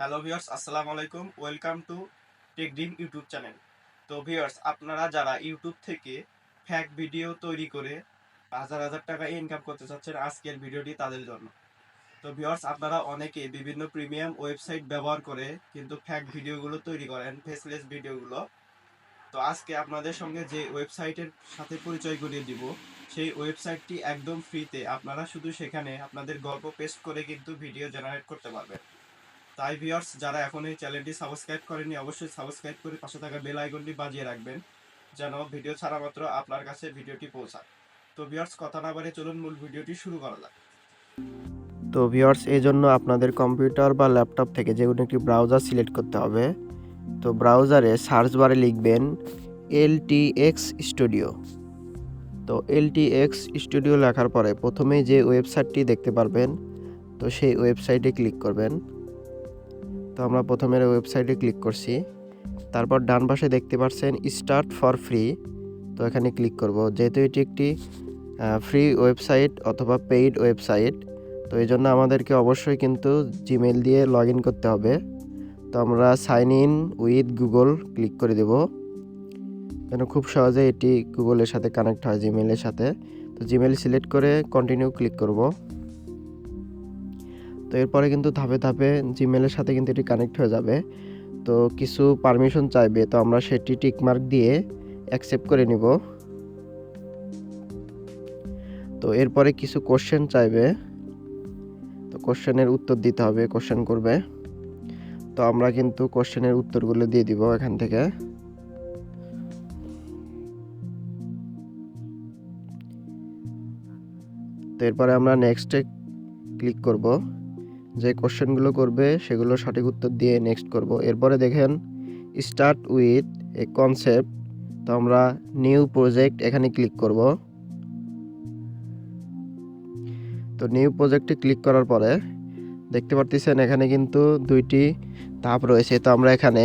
Hello viewers আসসালামু আলাইকুম। Welcome to Techdin YouTube channel তো ভিউয়ার্স আপনারা যারা ইউটিউব থেকে ফ্যাক ভিডিও তৈরি করে হাজার হাজার টাকা ইনকাম করতে চাচ্ছেন আজকের ভিডিওটি তাদের জন্য। তো ভিউয়ার্স আপনারা অনেকে বিভিন্ন প্রিমিয়াম ওয়েবসাইট ব্যবহার করে কিন্তু ফ্যাক ভিডিওগুলো তৈরি করেন ফেসলেস ভিডিওগুলো তো আজকে আপনাদের সঙ্গে যে ওয়েবসাইটের সাথে পরিচয় করিয়ে দিব, সেই ওয়েবসাইটটি একদম ফ্রিতে আপনারা শুধু সেখানে আপনাদের গল্প পেস্ট করে কিন্তু ভিডিও জেনারেট করতে পারবেন। তাই ভিউয়ার্স যারা এখন এই চ্যানেলটি সাবস্ক্রাইব করেনি অবশ্যই সাবস্ক্রাইব করে পাশে থাকা বেল আইকনটি বাজিয়ে রাখবেন, যেন ভিডিও ছাড়া মাত্র আপনার কাছে ভিডিওটি পৌঁছায়। তো ভিউয়ার্স কথা না বাড়িয়ে চলুন মূল ভিডিওটি শুরু করা যাক। তো ভিউয়ার্স এই জন্য আপনাদের কম্পিউটার বা ল্যাপটপ থেকে যে কোনো একটি ব্রাউজার সিলেক্ট করতে হবে। তো ব্রাউজারে সার্চ বারে লিখবেন এল টি এক্স স্টুডিও তো এল টি এক্স স্টুডিও লেখার পরে প্রথমেই যে ওয়েবসাইটটি দেখতে পারবেন, তো সেই ওয়েবসাইটে ক্লিক করবেন। তো আমরা প্রথমের ওয়েবসাইটে ক্লিক করছি। তারপর ডান পাশে দেখতে পাচ্ছেন স্টার্ট ফর ফ্রি তো এখানে ক্লিক করব। যেহেতু এটি একটি ফ্রি ওয়েবসাইট অথবা পেইড ওয়েবসাইট তো এই জন্য আমাদেরকে অবশ্যই কিন্তু জিমেল দিয়ে লগ ইন করতে হবে। তো আমরা sign in with Google click করে দেব। যেন খুব সহজে এটি গুগলের সাথে কানেক্ট হয় জিমেলের সাথে। তো জিমেল সিলেক্ট করে কন্টিনিউ ক্লিক করব। এরপরে কিন্তু ধাপে ধাপে জিমেলের সাথে কিন্তু এটি কানেক্ট হয়ে যাবে। তো কিছু পারমিশন চাইবে, তো আমরা সেটি টিকমার্ক দিয়ে অ্যাকসেপ্ট করে নিব। তো এরপরে কিছু কোশ্চেন চাইবে, তো কোশ্চেনের উত্তর দিতে হবে কোশ্চেন করবে। তো আমরা কিন্তু কোশ্চেনের উত্তরগুলো দিয়ে দিব এখান থেকে। তো এরপরে আমরা নেক্সটে ক্লিক করব। যে কোশ্চেনগুলো করবে সেগুলো সঠিক উত্তর দিয়ে নেক্সট করব। এরপরে দেখেন স্টার্ট উইথ এ কনসেপ্ট তো আমরা নিউ প্রজেক্ট এখানে ক্লিক করব। তো নিউ প্রজেক্টে ক্লিক করার পরে দেখতে পারতেছেন এখানে কিন্তু দুইটি ধাপ রয়েছে। তো আমরা এখানে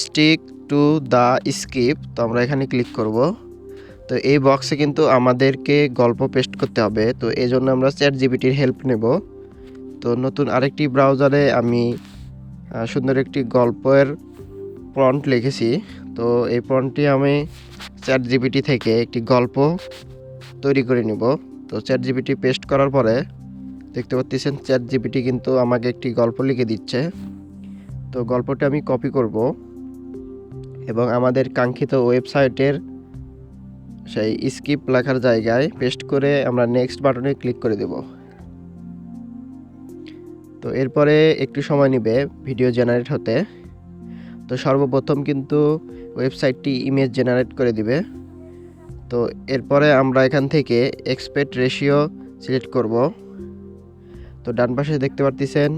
স্টিক টু দ্য স্কিপ তো আমরা এখানে ক্লিক করব। তো এই বক্সে কিন্তু আমাদেরকে গল্প পেস্ট করতে হবে। তো এই জন্য আমরা চ্যাট জিবিটির হেল্প নেব। তো নতুন আরেকটি ব্রাউজারে আমি সুন্দর একটি গল্পের প্রন্ট লিখেছি। তো এই প্রন্টটি আমি চ্যাট জিবিটি থেকে একটি গল্প তৈরি করে নিব। তো চ্যাট জিপিটি পেস্ট করার পরে দেখতে পাচ্ছেন চ্যাট জিপিটি কিন্তু আমাকে একটি গল্প লিখে দিচ্ছে। তো গল্পটি আমি কপি করব এবং আমাদের কাঙ্ক্ষিত ওয়েবসাইটের সেই স্কিপ লেখার জায়গায় পেস্ট করে আমরা নেক্সট বাটনে ক্লিক করে দেব। তো এরপরে একটু সময় নেবে ভিডিও জেনারেট হতে। তো সর্বপ্রথম কিন্তু ওয়েবসাইটটি ইমেজ জেনারেট করে দিবে। তো এরপরে আমরা এখান থেকে এক্সপেক্ট রেশিও সিলেক্ট করব। তো ডান পাশে দেখতে পারতেছেন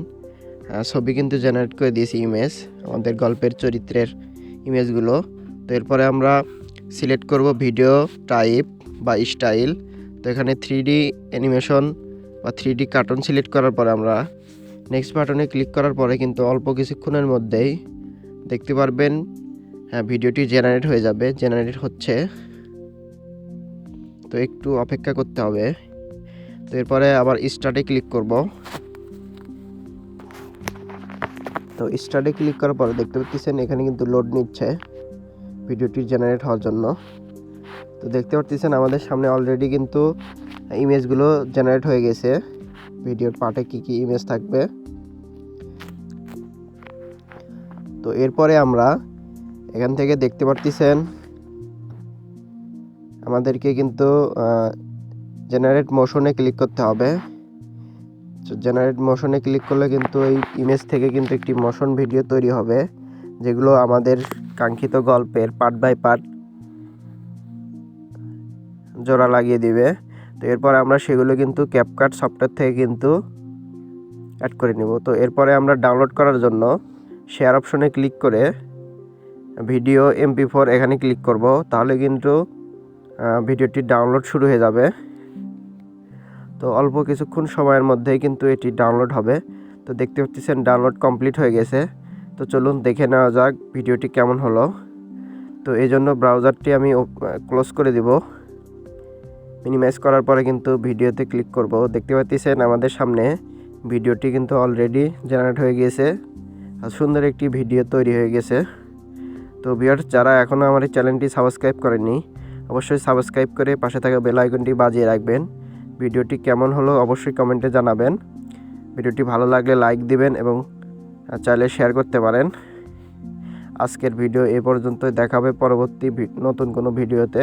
ছবি কিন্তু জেনারেট করে দিয়েছি ইমেজ, আমাদের গল্পের চরিত্রের ইমেজগুলো। তো এরপরে আমরা সিলেক্ট করব ভিডিও টাইপ বা স্টাইল তো এখানে থ্রি অ্যানিমেশন বা থ্রি ডি কার্টুন সিলেক্ট করার পরে আমরা নেক্সট বাটনে ক্লিক করার পরে কিন্তু অল্প কিছুক্ষণের মধ্যেই দেখতে পারবেন হ্যাঁ ভিডিওটি জেনারেট হয়ে যাবে। জেনারেট হচ্ছে, তো একটু অপেক্ষা করতে হবে। তো এরপরে আবার স্টার্টে ক্লিক করব। তো স্টার্টে ক্লিক করার পরে দেখতে পাচ্ছেন, এখানে কিন্তু লোড নিচ্ছে ভিডিওটি জেনারেট হওয়ার জন্য। তো দেখতে পাচ্ছেন আমাদের সামনে অলরেডি কিন্তু ইমেজগুলো জেনারেট হয়ে গেছে। ভিডিওর পার্টে কি কি ইমেজ থাকবে? তো এরপরে আমরা এখান থেকে দেখতে পারতেছেন, আমাদেরকে কিন্তু জেনারেট মোশনে ক্লিক করতে হবে। জেনারেট মোশনে ক্লিক করলে কিন্তু এই ইমেজ থেকে কিন্তু একটি মোশন ভিডিও তৈরি হবে, যেগুলো আমাদের কাঙ্ক্ষিত গল্পের পার্ট বাই পার্ট জোড়া লাগিয়ে দিবে। তো এরপরে আমরা সেগুলো কিন্তু ক্যাপকাট সফটওয়্যার থেকে কিন্তু অ্যাড করে নিব। তো এরপরে আমরা ডাউনলোড করার জন্য শেয়ার অপশনে ক্লিক করে ভিডিও এমপি ফোর এখানে ক্লিক করব। তাহলে কিন্তু ভিডিওটি ডাউনলোড শুরু হয়ে যাবে। তো অল্প কিছুক্ষণ সময়ের মধ্যেই কিন্তু এটি ডাউনলোড হবে। তো দেখতে পাচ্ছেন ডাউনলোড কমপ্লিট হয়ে গেছে। তো চলুন দেখে নেওয়া যাক ভিডিওটি কেমন হলো। তো এই জন্য ব্রাউজারটি আমি ক্লোজ করে দিব। মিনিমাইজ করার পরে কিন্তু ভিডিওতে ক্লিক করব। দেখতে পাচ্ছেন আমাদের সামনে ভিডিওটি কিন্তু অলরেডি জেনারেট হয়ে গিয়েছে। আর সুন্দর একটি ভিডিও তৈরি হয়ে গেছে। তো ভিউয়ার্স যারা এখনও আমার এই চ্যানেলটি সাবস্ক্রাইব করেননি, অবশ্যই সাবস্ক্রাইব করে পাশে থাকা বেল আইকনটি বাজিয়ে রাখবেন। ভিডিওটি কেমন হলো অবশ্যই কমেন্টে জানাবেন। ভিডিওটি ভালো লাগলে লাইক দিবেন এবং চাইলে শেয়ার করতে পারেন। আজকের ভিডিও এ পর্যন্তই। দেখাবে পরবর্তী নতুন কোনো ভিডিওতে